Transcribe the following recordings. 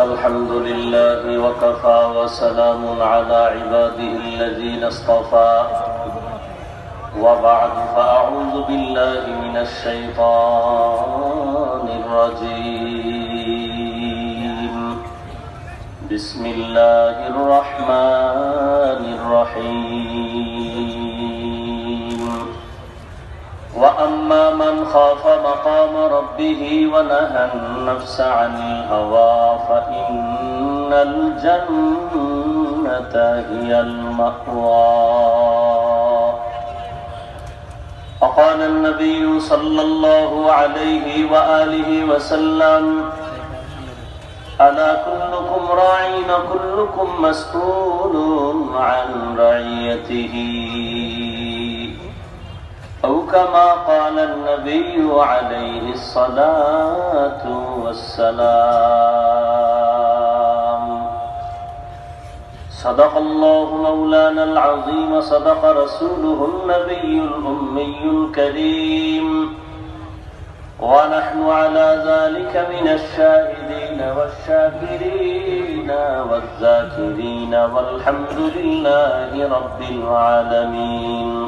الحمد لله وكفى وسلام على عباده الذين اصطفى. وبعد فأعوذ بالله من الشيطان الرجيم. بسم الله الرحمن ربه ونهى النفس عن الهوى فإن الجنة هي المأوى. وقال النبي صلى الله عليه وآله وسلم ألا كلكم راعين كلكم مسؤول عن رعيته؟ كما قال النبي عليه الصلاة والسلام. صدق الله مولانا العظيم صدق رسوله النبي الأمي الكريم. ونحن على ذلك من الشاهدين والشاكرين والذاكرين والحمد لله رب العالمين.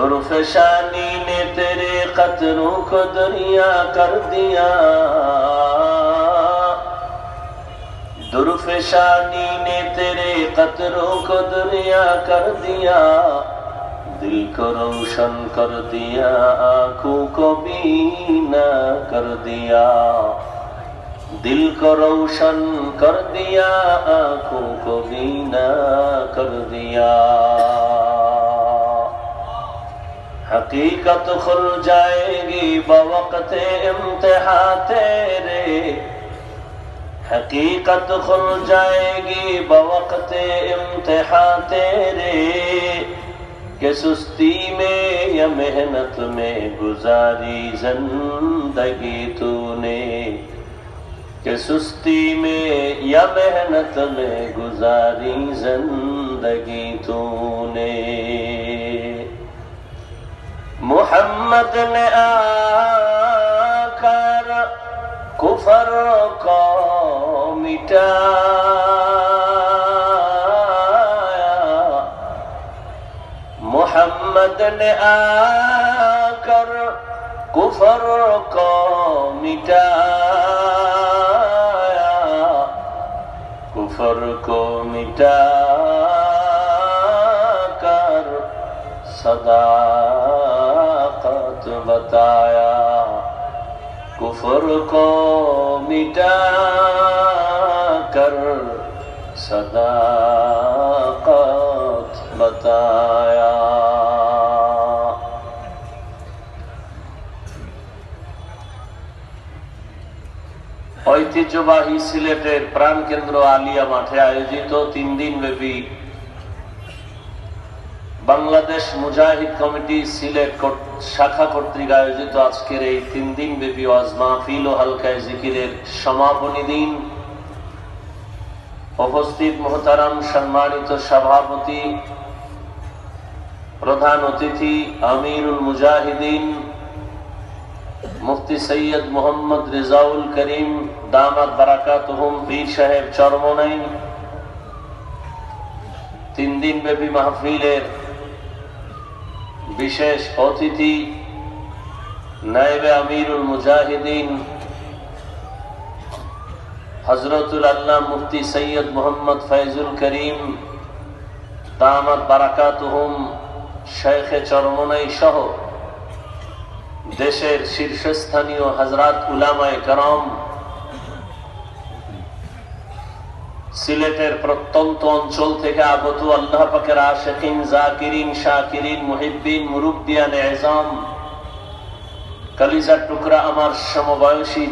दुर्फशानी ने तेरे कतरों को दरिया कर दिया दुर्फशानी ने तेरे कतरों को दरिया कर दिया दिल को रोशन कर दिया आंखों को बीना कर दिया दिल को रोशन कर दिया आंखों को बीना कर दिया حقیقت کھل جائے گی، بوقت امتحان تیرے۔ حقیقت کھل جائے گی، بوقت امتحان تیرے۔ کہ سستی میں یا محنت میں گزاری زندگی تو نے کہ سستی میں یا محنت میں گزاری زندگی تو نے محمد نے آ کر کفر کو مٹا محمد نے آ کر کفر کو مٹا کفر کو مٹا کر صدا बताया कुफर को मिटा कर सदाकत बताया ঐতিহ্যবাহী সিলেটের প্রাণকেন্দ্র আলিয়া মাঠে আয়োজিত তিন দিন ব্যাপী বাংলাদেশ মুজাহিদ কমিটি সিলেট শাখা কর্তৃক আয়োজিত আজকের এই তিন দিন ব্যাপী ওয়াজ মাহফিল ও হালকায় জিকিরের সমাপনী দিন। উপস্থিত মোহতারাম সম্মানিত সভাপতি, প্রধান অতিথি আমিরুল মুজাহিদিন, মুফতি সৈয়দ মোহাম্মদ রেজাউল করিম, দামাত বারাকাতুহুম পীর সাহেব চরমনাই তিন দিন ব্যাপী মাহফিলের বিশেষ অতিথি নায়েবে আমিরুল মুজাহিদিন হজরতুল আল্লাহ মুফতি সৈয়দ মোহাম্মদ ফৈজুল করিম, দামাত বারাকাতুহুম, শেখে চরমনাই সহ দেশের শীর্ষস্থানীয় হজরত উলামায়ে করম সিলেটের প্রত্যন্ত অঞ্চল থেকে আগত আল্লাহ পাকের আশেকিন, জাকিরিন, শাকিরিন, মুহিব্বিন, মুরুব্বিয়ান, এজাম। কালিজার টুকরা আমার সমবয়সী